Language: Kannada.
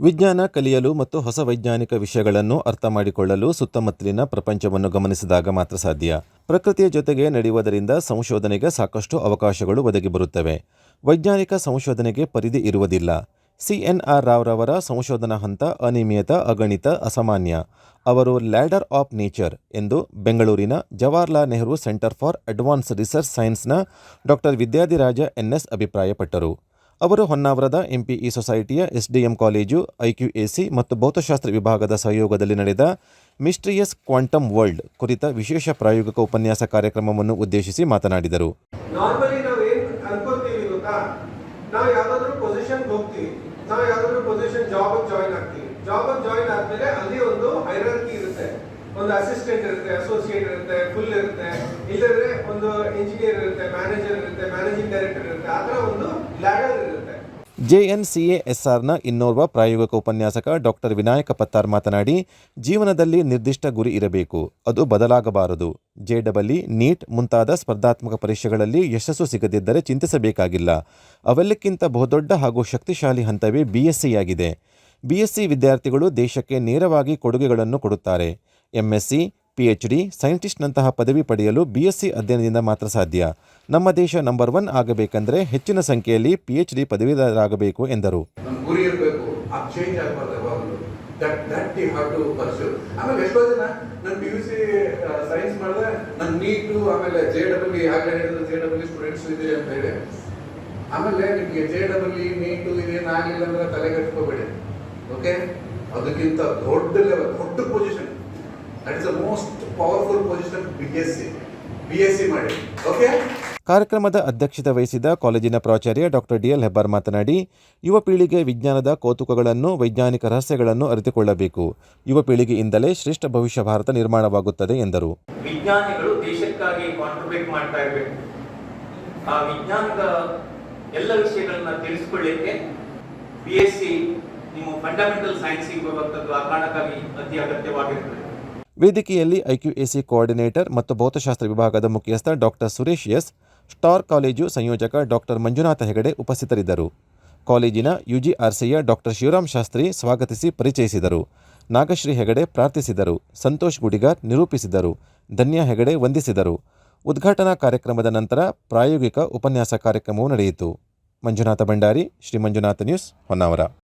ವಿಜ್ಞಾನ ಕಲಿಯಲು ಮತ್ತು ಹೊಸ ವೈಜ್ಞಾನಿಕ ವಿಷಯಗಳನ್ನು ಅರ್ಥ ಮಾಡಿಕೊಳ್ಳಲು ಸುತ್ತಮುತ್ತಲಿನ ಪ್ರಪಂಚವನ್ನು ಗಮನಿಸಿದಾಗ ಮಾತ್ರ ಸಾಧ್ಯ. ಪ್ರಕೃತಿಯ ಜೊತೆಗೆ ನಡೆಯುವುದರಿಂದ ಸಂಶೋಧನೆಗೆ ಸಾಕಷ್ಟು ಅವಕಾಶಗಳು ಒದಗಿ ಬರುತ್ತವೆ. ವೈಜ್ಞಾನಿಕ ಸಂಶೋಧನೆಗೆ ಪರಿಧಿ ಇರುವುದಿಲ್ಲ. ಸಿಎನ್ಆರ್ ರಾವ್ರವರ ಸಂಶೋಧನಾ ಹಂತ ಅನಿಯಮಿತ ಅಗಣಿತ, ಅಸಾಮಾನ್ಯ. ಅವರು ಲ್ಯಾಡರ್ ಆಫ್ ನೇಚರ್ ಎಂದು ಬೆಂಗಳೂರಿನ Jawaharlal Nehru centre for advance research ಸೈನ್ಸ್ನ doctor Vidyadhiraja N S ಅಭಿಪ್ರಾಯಪಟ್ಟರು. ಅವರು ಹೊನ್ನಾವರದ ಎಂಪಿಇ ಸೊಸೈಟಿಯ ಎಸ್ಡಿಎಂ ಕಾಲೇಜು ಐಕ್ಯುಎಸಿ ಮತ್ತು ಭೌತಶಾಸ್ತ್ರ ವಿಭಾಗದ ಸಹಯೋಗದಲ್ಲಿ ನಡೆದ ಮಿಸ್ಟ್ರಿಯಸ್ ಕ್ವಾಂಟಮ್ ವರ್ಲ್ಡ್ ಕುರಿತ ವಿಶೇಷ ಪ್ರಾಯೋಗಿಕ ಉಪನ್ಯಾಸ ಕಾರ್ಯಕ್ರಮವನ್ನು ಉದ್ದೇಶಿಸಿ ಮಾತನಾಡಿದರು. ಒಂದು ಅಸಿಸ್ಟೆಂಟ್ ಇರುತ್ತೆ. ಅಸೋಸಿಯೇಟ್ ಇರುತ್ತೆ ಫುಲ್ ಇರುತ್ತೆ ಇಲ್ಲದ್ರೆ ಒಂದು ಇಂಜಿನಿಯರ್ ಇರುತ್ತೆ ಮ್ಯಾನೇಜರ್ ಇರುತ್ತೆ ಮ್ಯಾನೇಜಿಂಗ್ ಡೈರೆಕ್ಟರ್ ಇರುತ್ತೆ. ಆ ತರ ಒಂದು ಲ್ಯಾಡರ್ ಜೆಎನ್ಸಿಎಎಸ್ಆರ್ನ ಇನ್ನೋರ್ವ ಪ್ರಾಯೋಗಿಕ ಉಪನ್ಯಾಸಕ ಡಾಕ್ಟರ್ ವಿನಾಯಕ ಪತ್ತಾರ್ ಮಾತನಾಡಿ, ಜೀವನದಲ್ಲಿ ನಿರ್ದಿಷ್ಟ ಗುರಿ ಇರಬೇಕು, ಅದು ಬದಲಾಗಬಾರದು. ಜೆಡಬಲ್ಇ, ನೀಟ್ ಮುಂತಾದ ಸ್ಪರ್ಧಾತ್ಮಕ ಪರೀಕ್ಷೆಗಳಲ್ಲಿ ಯಶಸ್ಸು ಸಿಗದಿದ್ದರೆ ಚಿಂತಿಸಬೇಕಾಗಿಲ್ಲ. ಅವೆಲ್ಲಕ್ಕಿಂತ ಬಹುದೊಡ್ಡ ಹಾಗೂ ಶಕ್ತಿಶಾಲಿ ಹಂತವೇ ಬಿಎಸ್ಸಿಯಾಗಿದೆ ಬಿಎಸ್ಸಿ ವಿದ್ಯಾರ್ಥಿಗಳು ದೇಶಕ್ಕೆ ನೇರವಾಗಿ ಕೊಡುಗೆಗಳನ್ನು ಕೊಡುತ್ತಾರೆ. ಎಂಎಸ್ಸಿ ಪಿಎಚ್ಡಿ, ಸೈಂಟಿಸ್ಟ್ನಂತಹ ಪದವಿ ಪಡೆಯಲು ಬಿಎಸ್ಸಿ ಅಧ್ಯಯನದಿಂದ ಮಾತ್ರ ಸಾಧ್ಯ. ನಮ್ಮ ದೇಶ ನಂಬರ್ ಒನ್ ಆಗಬೇಕೆಂದರೆ ಹೆಚ್ಚಿನ ಸಂಖ್ಯೆಯಲ್ಲಿ ಪಿಎಚ್ಡಿ ಪದವೀಧರರಾಗಬೇಕು ಎಂದರು. ಯು ಟು ಪರ್ಸ್ಯೂ ಆಮೇಲೆ ನಾನು ಸೈನ್ಸ್ ನೀಟು ಆಮೇಲೆ ಸ್ಟೂಡೆಂಟ್ಸ್ ಇದೆ ಅಂತ ಹೇಳಿ. ಆಮೇಲೆ ನಿಮಗೆ ಜೆ ಡಬಲ್ ಇ ನೀಟು ಇದೇನು ಆಗಲಿಲ್ಲ ಅಂದ್ರೆ ತಲೆ ಕಟ್ಕೋಬೇಡಿ ಓಕೆ ಅದಕ್ಕಿಂತ ದೊಡ್ಡ ಲೆವೆಲ್ ದೊಡ್ಡ position that is the most powerful position B S C B S C ಮಾಡಿ ಓಕೆ ಕಾರ್ಯಕ್ರಮದ ಅಧ್ಯಕ್ಷತೆ ವಹಿಸಿದ ಕಾಲೇಜಿನ ಪ್ರಾಚಾರ್ಯ ಡಾಕ್ಟರ್ ಡಿಎಲ್ ಹೆಬ್ಬಾರ್ ಮಾತನಾಡಿ ಯುವ ಪೀಳಿಗೆ ವಿಜ್ಞಾನದ ಕೌತುಕಗಳನ್ನು ವೈಜ್ಞಾನಿಕ ರಹಸ್ಯಗಳನ್ನು ಅರಿತುಕೊಳ್ಳಬೇಕು. ಯುವ ಪೀಳಿಗೆಯಿಂದಲೇ ಶ್ರೇಷ್ಠ ಭವಿಷ್ಯ ಭಾರತ ನಿರ್ಮಾಣವಾಗುತ್ತದೆ ಎಂದರು. ವಿಜ್ಞಾನಿಗಳು ದೇಶಕ್ಕಾಗಿ ಕಾಂಟ್ರಿಬ್ಯೂಟ್ ಮಾಡ್ತಾ ಇರಬೇಕು. ಆ ವಿಜ್ಞಾನದ ಎಲ್ಲ ವಿಷಯಗಳನ್ನ ತಿಳಿಸ್ಕೊಳ್ಳಿಕ್ಕೆ ಬಿ ಎಸ್ ಸಿ ನಿಮ್ಮ ಫಂಡಮೆಂಟಲ್ ಸೈನ್ಸಿಗೆ ಬರುವಂಥದ್ದು ಆ ಕಾರಣಕ್ಕಾಗಿ ಅತಿ ಅಗತ್ಯವಾಗಿರ್ತದೆ. ವೇದಿಕೆಯಲ್ಲಿ ಐಕ್ಯುಎಸಿ ಕೋಆರ್ಡಿನೇಟರ್ ಮತ್ತು ಭೌತಶಾಸ್ತ್ರ ವಿಭಾಗದ ಮುಖ್ಯಸ್ಥ doctor Suresh S, star college ಸಂಯೋಜಕ ಡಾಕ್ಟರ್ ಮಂಜುನಾಥ ಹೆಗಡೆ ಉಪಸ್ಥಿತರಿದ್ದರು. ಕಾಲೇಜಿನ ಯುಜಿಆರ್ಸಿಯ ಡಾಕ್ಟರ್ ಶಿವರಾಮ್ ಶಾಸ್ತ್ರಿ ಸ್ವಾಗತಿಸಿ ಪರಿಚಯಿಸಿದರು. ನಾಗಶ್ರೀ ಹೆಗಡೆ ಪ್ರಾರ್ಥಿಸಿದರು. ಸಂತೋಷ್ ಗುಡಿಗಾರ್ ನಿರೂಪಿಸಿದರು. ಧನ್ಯಾ ಹೆಗಡೆ ವಂದಿಸಿದರು. ಉದ್ಘಾಟನಾ ಕಾರ್ಯಕ್ರಮದ ನಂತರ ಪ್ರಾಯೋಗಿಕ ಉಪನ್ಯಾಸ ಕಾರ್ಯಕ್ರಮವು ನಡೆಯಿತು. ಮಂಜುನಾಥ ಭಂಡಾರಿ, ಶ್ರೀ ಮಂಜುನಾಥ ನ್ಯೂಸ್ ಹೊನ್ನಾವರ.